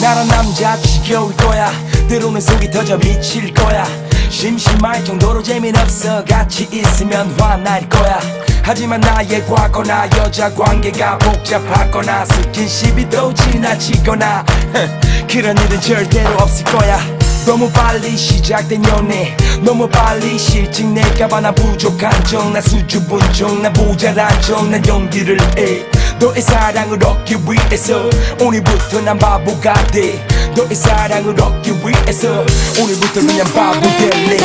나란 남자 지겨울 거야. 때로는 속이 터져 미칠 거야. 심심할 정도로 재미없어. 같이 있으면 화날 거야 하지만 나의 과거나 여자 관계가 복잡하거나 스킨십이 또 지나치거나. 그런 일은 절대로 없을 거야. 너무 빨리 시작된 연애. 너무 빨리 실직 낼까봐 나 부족한 척나 수줍은 척나 모자란 척난 연기를 해. 너의 사랑을 얻기 위해서 오늘부터 난 바보가 돼. 너의 사랑을 얻기 위해서 오늘부터 그냥 바보 될래